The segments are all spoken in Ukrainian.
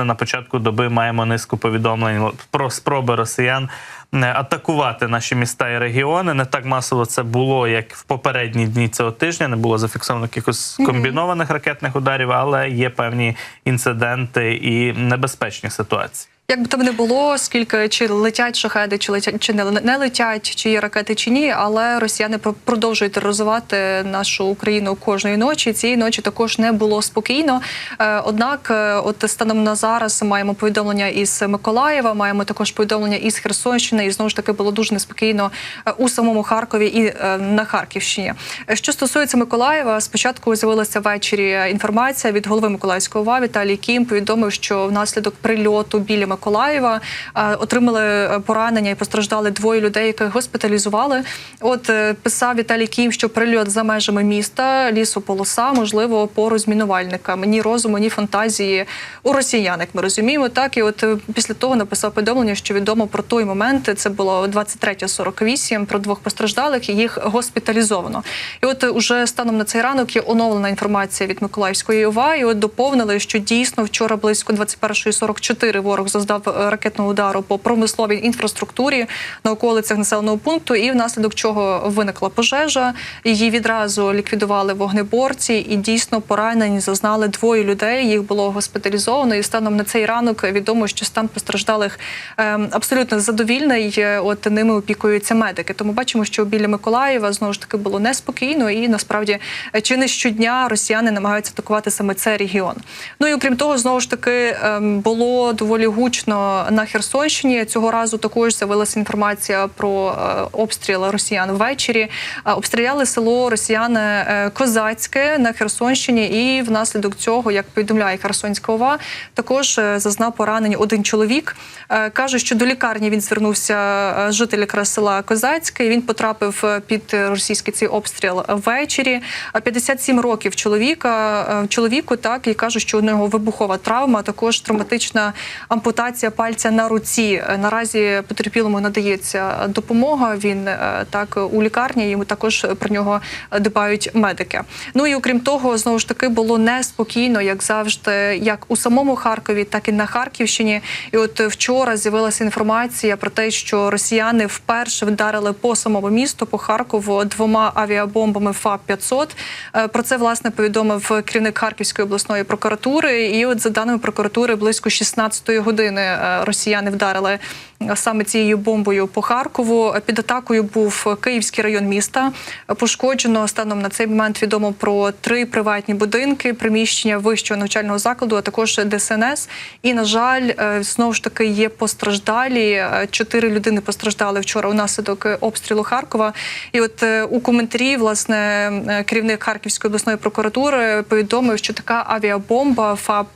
власне на початку доби маємо низку повідомлень про спроби росіян е, атакувати наші міста і регіони. Не так масово це було, як в попередні дні цього тижня. Не було зафіксовано якихось комбінованих ракетних ударів, але є певні інциденти і небезпечні ситуації. Як би там не було, скільки чи летять шахеди, чи летять чи не, не летять, чи є ракети, чи ні, але росіяни про- продовжують тероризувати нашу Україну кожної ночі. Цієї ночі також не було спокійно. Е, Однак, е, от станом на зараз маємо повідомлення із Миколаєва, маємо також повідомлення із Херсонщини, і знову ж таки було дуже неспокійно е, у самому Харкові і на Харківщині. Що стосується Миколаєва, спочатку з'явилася ввечері інформація від голови Миколаївського ОВА Віталій Кім. Повідомив, що внаслідок прильоту біля Миколаєва е, отримали е, поранення і постраждали двоє людей, яких госпіталізували. От е, писав Віталій Кім, що прильот за межами міста, лісополоса, можливо, по розмінувальникам. Ні розуму, ні фантазії у росіян, як ми розуміємо. Так і от після того написав повідомлення, що відомо про той момент. Це було 23.48, про двох постраждалих і їх госпіталізовано. І от уже станом на цей ранок є оновлена інформація від Миколаївської ОВА. І от доповнили, що дійсно вчора близько 21.44 ворог заздав е, ракетного удару по промисловій інфраструктурі на околицях населеного пункту, і внаслідок чого виникла пожежа. Її відразу ліквідували вогнеборці, і дійсно поранені зазнали двоє людей. Їх було госпіталізовано. І станом на цей ранок відомо, що стан постраждалих ем, абсолютно задовільний. Е, От ними опікуються медики. Тому бачимо, що біля Миколаєва знову ж таки було неспокійно, і насправді е, чи не щодня росіяни намагаються атакувати саме цей регіон. Ну і окрім того, знову ж таки ем, було доволі гучно на Херсонщині. Цього разу також з'явилася інформація про е, обстріл росіян ввечері. Е, Обстріляли село росіяни е, Козацьке на Херсонщині, і внаслідок цього, як повідомляє Херсонська ОВА, також зазнав поранень один чоловік. Каже, що до лікарні він звернувся житель якраз села Козацьке. і Він потрапив під російський цей обстріл ввечері. А 57 років чоловіка чоловіку, так і каже, що у нього вибухова травма, також травматична ампутація пальця на руці. Е, Наразі потерпілому надається допомога. Він е, так у лікарні. Йому також про нього дбають медики. Ну і окрім того, знову ж таки було неспокійно, як завжди, як у самому Харкові, так і на Харківщині. І от вчора з'явилася інформація про те, що росіяни вперше вдарили по самому місту по Харкову двома авіабомбами ФАП 500 Е, Про це власне повідомив керівник Харківської обласної прокуратури. І от за даними прокуратури, близько 16-ї години е, росіяни вдарили саме цією бомбою по Харкову. Під атакою був Київський район міста. Пошкоджено станом на цей момент відомо про три приватні будинки, приміщення вищого навчального закладу, а також ДСНС. І на жаль, е, знову ж таки є постраждалі. Е, Чотири людини постраждали вчора унаслідок е, обстрілу Харкова. І от у коментарі власне керівник Харківської обласної прокуратури повідомив, що така авіабомба ФАП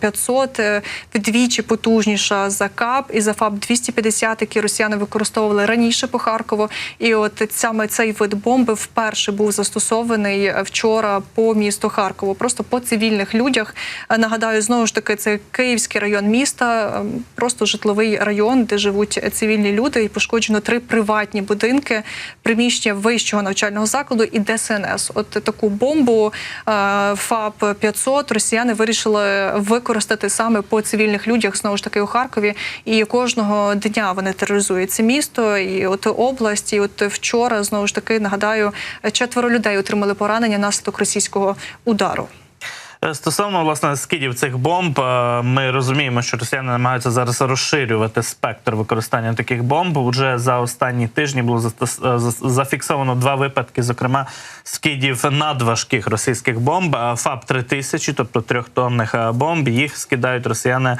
500 е, вдвічі потужніша за КАП і за ФАП 250, які росіяни використовували раніше по Харкову. І от саме цей вид бомби вперше був застосований вчора по місту Харкову, просто по цивільних людях. Нагадаю, знову ж таки, це Київський район міста, е, просто житловий район, де живуть цивільні люди, і пошкоджено три приватні будинки, приміщення вищого навчального закладу і ДСНС. От таку бомбу е, ФАП 500 росіяни вирішили використати саме по цивільних людях знову ж таки у Харкові. І кожного дня вони тероризують це місто і от область. І от вчора знову ж таки нагадаю, четверо людей отримали поранення наслідок російського удару. Е, Стосовно власне скидів цих бомб, е, ми розуміємо, що росіяни намагаються зараз розширювати спектр використання таких бомб. Уже за останні тижні було е, зафіксовано два випадки, зокрема скидів надважких російських бомб. ФАП 3000 тобто трьохтонних бомб. Їх скидають росіяни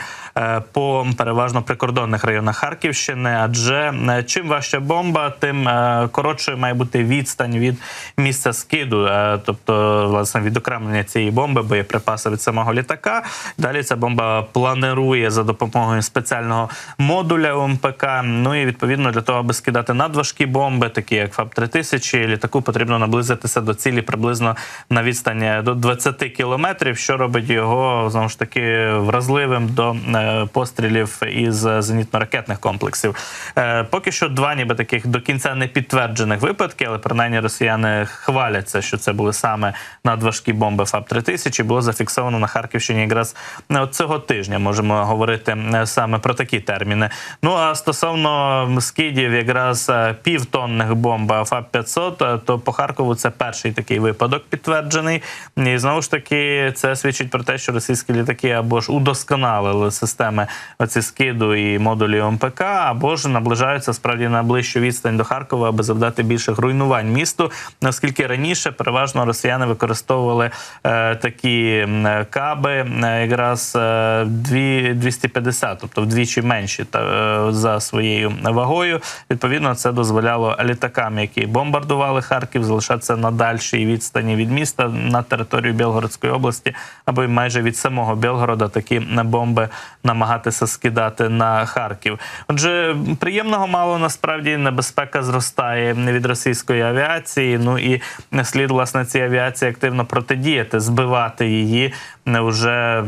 по переважно прикордонних районах Харківщини. Адже чим важча бомба, тим коротшою має бути відстань від місця скиду, тобто власне відокремлення цієї бомби, боєприпаси від самого літака. Далі ця бомба планирує за допомогою спеціального модуля УМПК. Ну і відповідно для того, аби скидати надважкі бомби, такі як ФАП 3000 літаку потрібно наблизитися до цілі приблизно на відстані до 20 кілометрів, що робить його знову ж таки вразливим до е, пострілів із зенітно-ракетних комплексів. Е, Поки що два, ніби таких до кінця не підтверджених випадки, але принаймні росіяни хваляться, що це були саме надважкі бомби ФАП 3000 Було зафіксовано на Харківщині якраз е, цього тижня. Можемо говорити е, саме про такі терміни. Ну а стосовно скидів, якраз е, півтонних бомб ФАП-500, е, то по Харкову це перший такий випадок підтверджений. І знову ж таки, це свідчить про те, що російські літаки або ж удосконалили системи оці скиду і модулі МПК, або ж наближаються справді на ближчу відстань до Харкова, аби завдати більших руйнувань місту. Наскільки раніше переважно росіяни використовували е, такі е, каби, е, якраз е, дві- 250, тобто вдвічі менші та, е, за своєю вагою. Відповідно, це дозволяло літакам, які бомбардували Харків, залишатися на дальшій відстані від міста на територію Білгородської області, або й майже від самого Білгорода такі бомби намагатися скидати на Харків. Отже, приємного мало насправді небезпека зростає від російської авіації. Ну і слід власне цій авіації активно протидіяти, збивати її не вже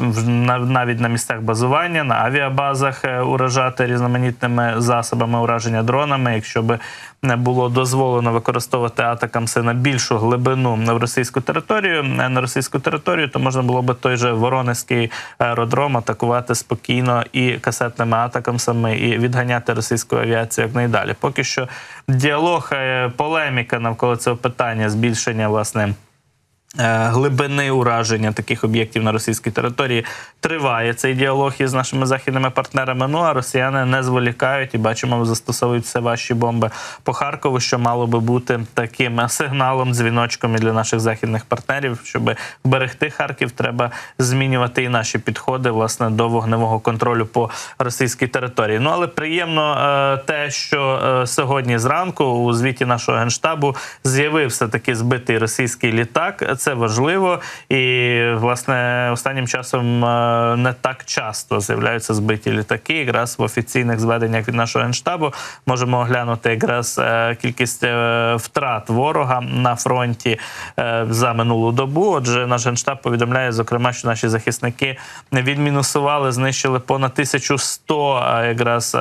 е, навіть на місцях базування, на авіабазах е, уражати різноманітними засобами ураження дронами, якщо би не було дозволено використовувати атакамси на більшу глибину в російську територію, е, на російську територію, то можна було би той же Воронезький аеродром атакувати спокійно і касетними атакамсами, і відганяти російську авіацію якнайдалі. Поки що діалог, е, полеміка навколо цього питання, збільшення власне. Е, Глибини ураження таких об'єктів на російській території триває цей діалог із нашими західними партнерами. Ну а росіяни не зволікають і бачимо, застосовують все важчі бомби по Харкову, що мало би бути таким сигналом, дзвіночком і для наших західних партнерів, щоб берегти Харків, треба змінювати і наші підходи власне до вогневого контролю по російській території. Ну але приємно е, те, що е, сьогодні зранку у звіті нашого генштабу з'явився такий збитий російський літак. Це важливо, і власне останнім часом е, не так часто з'являються збиті літаки. Якраз в офіційних зведеннях від нашого генштабу можемо оглянути якраз е, кількість е, втрат ворога на фронті за минулу добу. Отже, наш генштаб повідомляє, зокрема, що наші захисники відмінусували, знищили понад 1100 е, якраз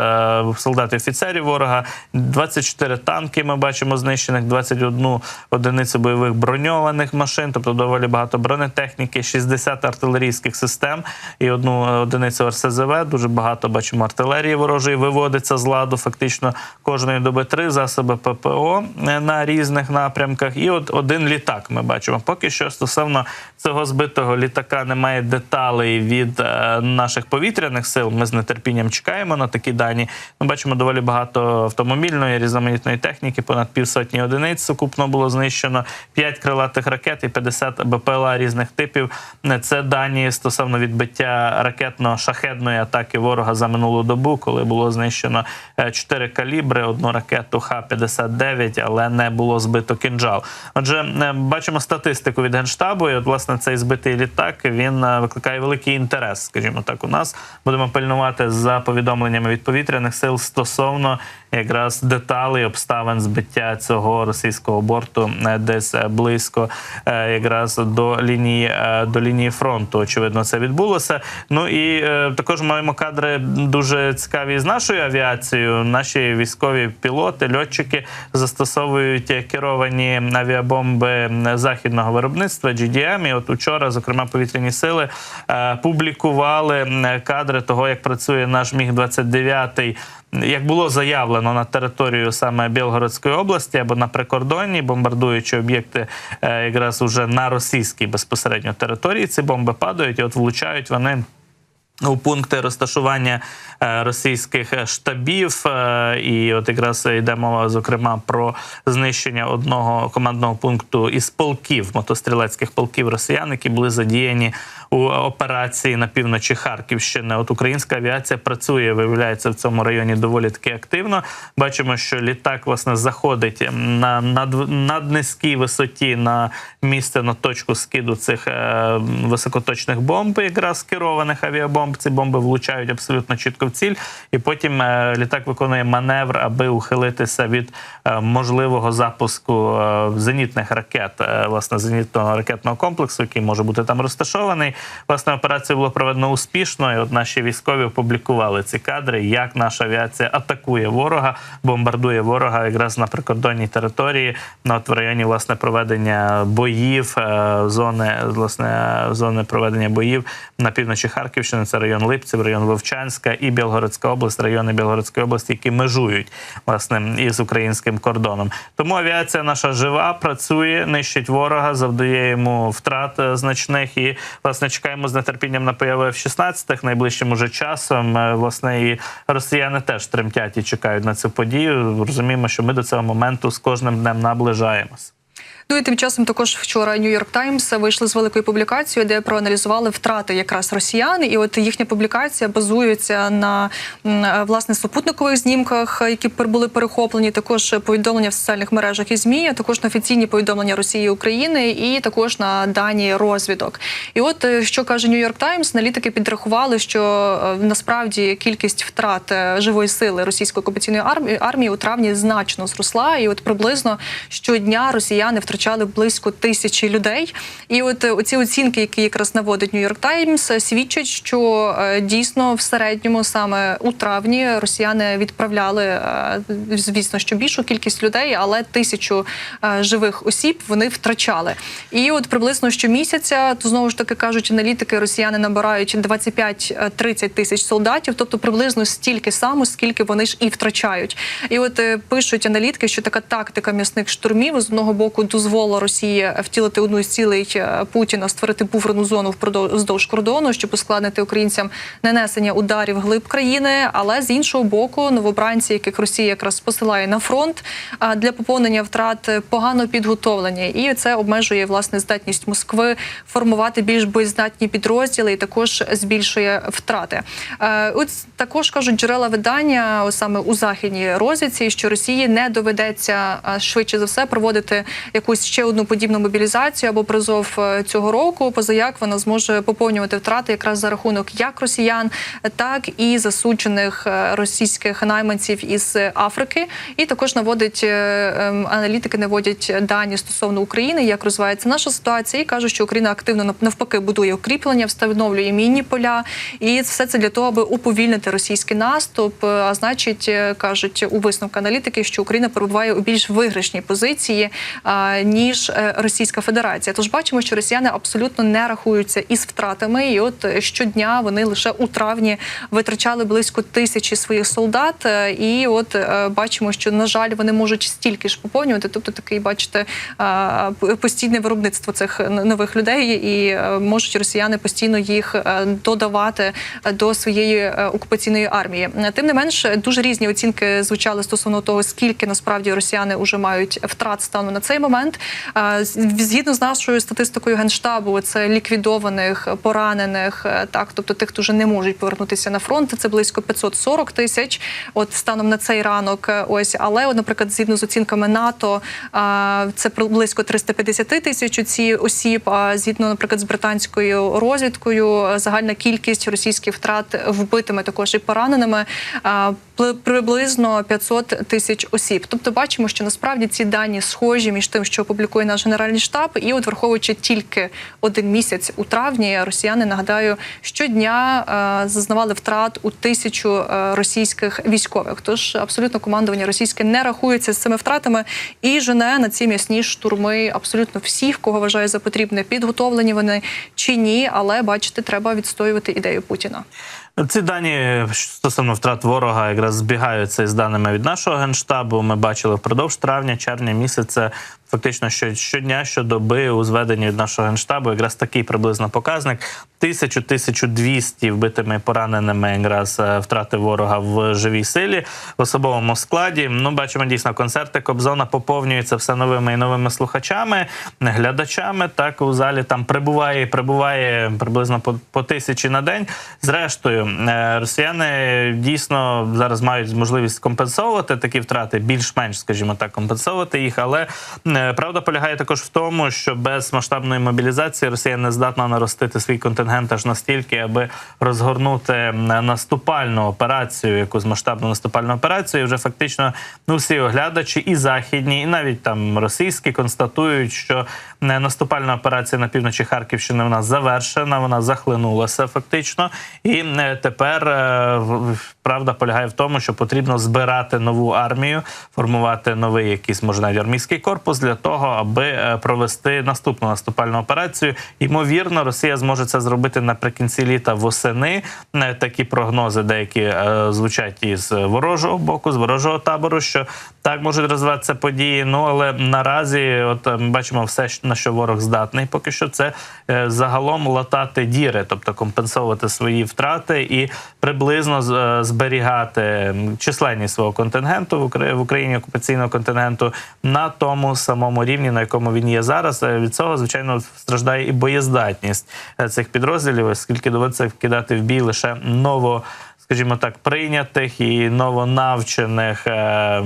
солдат і офіцерів ворога, 24 танки. Ми бачимо знищених, 21 одиницю бойових броньованих машин, тобто доволі багато бронетехніки, 60 артилерійських систем і одну одиницю РСЗВ. Дуже багато бачимо артилерії ворожої виводиться з ладу. Фактично кожної доби три засоби ППО на різних напрямках. І от один літак ми бачимо. Поки що стосовно цього збитого літака немає деталей від е, наших повітряних сил. Ми з нетерпінням чекаємо на такі дані. Ми бачимо доволі багато автомобільної різноманітної техніки, понад півсотні одиниць сукупно було знищено, 5 крилатих ракет і 50 БПЛА різних типів. Це дані стосовно відбиття ракетно-шахедної атаки ворога за минулу добу, коли було знищено 4 калібри, одну ракету Х-59, але не було збито кінжал. Отже, е, бачимо статистику від генштабу. І от власне цей збитий літак він е, викликає великий інтерес. Скажімо так, у нас будемо пильнувати за повідомленнями від повітряних сил стосовно якраз деталей обставин збиття цього російського борту е, десь е, близько е, якраз до лінії е, до лінії фронту. Очевидно, це відбулося. Ну і е, також маємо кадри дуже цікаві з нашою авіацією. Наші військові пілоти, льотчики застосовують керовані авіабомби західного виробництва GDM. І от учора, зокрема, повітряні сили е, публікували кадри того, як працює наш міг 29 як було заявлено на територію саме Білгородської області або на прикордонні, бомбардуючи об'єкти якраз уже на російській безпосередньо території, ці бомби падають і от влучають вони. У пункти розташування е, російських штабів, е, і от якраз йде мова зокрема про знищення одного командного пункту із полків мотострілецьких полків росіян, які були задіяні у операції на півночі Харківщини. От українська авіація працює, виявляється в цьому районі доволі таки активно. Бачимо, що літак власне заходить на над, наднизькій висоті на місце на точку скиду цих е, високоточних бомб, якраз керованих авіабомб. Ці бомби влучають абсолютно чітко в ціль, і потім е, літак виконує маневр, аби ухилитися від е, можливого запуску е, зенітних ракет, е, власне, зенітного ракетного комплексу, який може бути там розташований. Власне, операція була проведена успішно, і от наші військові опублікували ці кадри, як наша авіація атакує ворога, бомбардує ворога якраз на прикордонній території, на от в районі власне проведення боїв, е, зони власне зони проведення боїв на півночі Харківщини. Це район Липців, район Вовчанська і Білгородська область, райони Білгородської області, які межують власне із українським кордоном. Тому авіація наша жива, працює, нищить ворога, завдає йому втрат е, значних. І власне чекаємо з нетерпінням на появу F-16 найближчим уже часом. Е, Власне, і росіяни теж тремтять і чекають на цю подію. Розуміємо, що ми до цього моменту з кожним днем наближаємось. Ну і тим часом також вчора York Times вийшли з великою публікацією, де проаналізували втрати якраз росіян. І от їхня публікація базується на власне супутникових знімках, які були перехоплені. Також повідомлення в соціальних мережах і змі, також на офіційні повідомлення Росії і України, і також на дані розвідок. І от е, що каже York Times, аналітики підрахували, що е, насправді кількість втрат е, живої сили російської окупаційної армії армії у травні значно зросла, і от приблизно щодня росіяни втрачали близько тисячі людей. І от е, оці оцінки, які якраз наводить York Times, е, свідчать, що е, дійсно в середньому саме у травні росіяни відправляли, звісно, що більшу кількість людей, але тисячу живих осіб вони втрачали. І от приблизно щомісяця, то знову ж таки кажуть аналітики, росіяни набирають 25-30 тисяч солдатів, тобто приблизно стільки само, скільки вони ж і втрачають. І от пишуть аналітики, що така тактика м'ясних штурмів з одного боку дозволила Росії втілити одну з цілей е, Путіна створити буферну зону вздовж кордону, щоб ускладнити українцям нанесення ударів глиб країни. Але з іншого боку, новобранці, яких Росія якраз посилає на фронт для поповнення втрат, погано підготовлені, і це обмежує власне здатність Москви формувати більш боєздатні підрозділи, і також збільшує втрати. Е, От також кажуть джерела видання, саме у західній розвідці, що Росії не доведеться швидше за все проводити якусь ще одну подібну мобілізацію або призов е, цього року. Позаяк вона зможе поповнювати втрати якраз за рахунок як росіян, так і засуджених е, російських найманців із Африки. І також наводить е, ем, аналітики, наводять дані стосовно України, як розвивається наша ситуація, і кажуть, що Україна активно навпаки будує укріплення, встановлює мінні поля, і все це для того, аби уповільнити російський наступ. А значить, кажуть у висновку аналітики, що Україна перебуває у більш виграшній позиції ніж е, Російська Федерація. Тож бачимо, що росіяни абсолютно не рахуються із втратами, і от е, щодня вони лише у травні витрачали близько тисячі своїх солдат. Е, І от бачимо, що на жаль вони можуть стільки ж поповнювати. Тобто такий, бачите, постійне виробництво цих нових людей, і можуть росіяни постійно їх додавати до своєї окупаційної армії. Тим не менш, дуже різні оцінки звучали стосовно того, скільки насправді росіяни вже мають втрат стану на цей момент. Згідно з нашою статистикою генштабу, це ліквідованих, поранених, е, так тобто тих, хто вже не можуть повернутися на фронт. Це близько 540 тисяч. От станом на цей ранок, е, ось але, наприклад, згідно з оцінками НАТО, е, це близько 350 тисяч ці осіб. А згідно, наприклад, з британською розвідкою, загальна кількість російських втрат вбитими також і пораненими приблизно 500 тисяч осіб. Тобто, бачимо, що насправді ці дані схожі між тим, що публікує наш генеральний штаб, і от враховуючи тільки один місяць у травні, росіяни нагадаю щодня е, зазнавали втрат у тисячу е, російських військових. Тож абсолютно командування російське не рахується з цими втратами і жене на ці м'ясні штурми абсолютно всіх, кого вважає за потрібне, підготовлені вони чи ні. Але бачите, треба відстоювати ідею Путіна. Ці дані стосовно втрат ворога якраз збігаються із даними від нашого генштабу. Ми бачили впродовж травня, червня місяця. Фактично, що щодня, щодоби у зведенні від нашого генштабу, якраз такий приблизно показник: тисячу, тисячу двісті вбитими пораненими якраз е, втрати ворога в живій силі в особовому складі. Ну, бачимо дійсно концерти Кобзона поповнюються все новими і новими слухачами, глядачами. Так у залі там прибуває і прибуває приблизно по, по тисячі на день. Зрештою, е, росіяни дійсно зараз мають можливість компенсовувати такі втрати, більш-менш, скажімо так, компенсовувати їх, але е, Е, Правда полягає також в тому, що без масштабної мобілізації Росія не здатна наростити свій контингент аж настільки, аби розгорнути наступальну операцію, якусь масштабну наступальну операцію. І вже фактично ну всі оглядачі, і західні, і навіть там російські констатують, що наступальна операція на півночі Харківщини вона завершена, вона захлинулася фактично. І тепер е, правда полягає в тому, що потрібно збирати нову армію, формувати новий якийсь може навіть армійський корпус для того, аби е, провести наступну наступальну операцію. Ймовірно, Росія зможе це зробити наприкінці літа восени. Е, Такі прогнози деякі е, звучать із ворожого боку, з ворожого табору, що так можуть розвиватися події. Ну але наразі, от ми бачимо все, на що ворог здатний, поки що це загалом латати діри, тобто компенсовувати свої втрати і приблизно зберігати м, численність свого контингенту в Україні окупаційного контингенту на тому самому рівні, на якому він є зараз. Е, Від цього звичайно страждає і боєздатність е, цих підрозділів, оскільки доводиться вкидати в бій лише ново. Скажімо так, прийнятих і новонавчених е,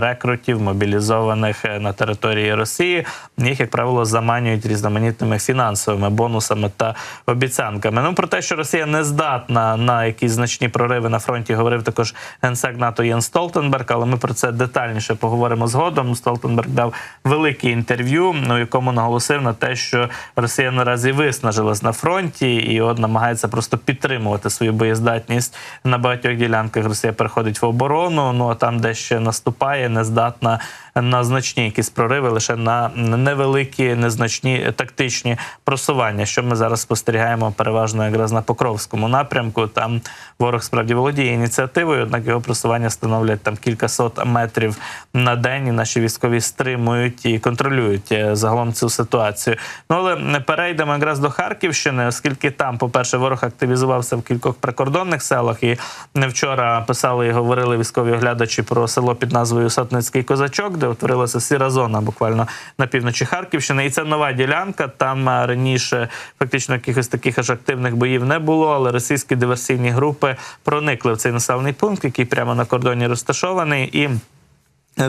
рекрутів, мобілізованих е, на території Росії. Їх, як правило, заманюють різноманітними фінансовими бонусами та обіцянками. Ну про те, що Росія не здатна на якісь значні прориви на фронті, говорив також генсек НАТО Єн Столтенберг. Але ми про це детальніше поговоримо згодом. Столтенберг дав велике інтерв'ю, у якому наголосив на те, що Росія наразі виснажилась на фронті і от намагається просто підтримувати свою боєздатність на багатьох ділянках. Росія переходить в оборону. Ну а там, де ще наступає, не здатна на значні якісь прориви, лише на невеликі, незначні тактичні просування, що ми зараз спостерігаємо переважно якраз на Покровському напрямку. Там ворог справді володіє ініціативою, однак його просування становлять там кількасот метрів на день. І наші військові стримують і контролюють е, загалом цю ситуацію. Ну але перейдемо якраз до Харківщини, оскільки там, по-перше, ворог активізувався в кількох прикордонних селах. І не вчора писали і говорили військові оглядачі про село під назвою Сотницький Козачок, де утворилася сіра зона буквально на півночі Харківщини. І це нова ділянка. Там е, раніше фактично якихось таких аж активних боїв не було, але російські диверсійні групи проникли в цей населений пункт, який прямо на кордоні розташований. і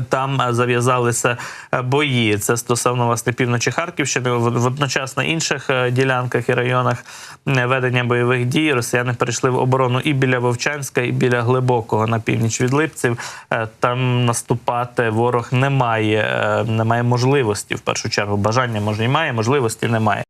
там е, зав'язалися е, бої. Це стосовно власне півночі Харківщини. Вод- Водночас на інших е, ділянках і районах ведення бойових дій росіяни перейшли в оборону і біля Вовчанська, і біля глибокого на північ від Липців. Там наступати ворог не має, е, немає можливості в першу чергу. Бажання може і має, можливості немає.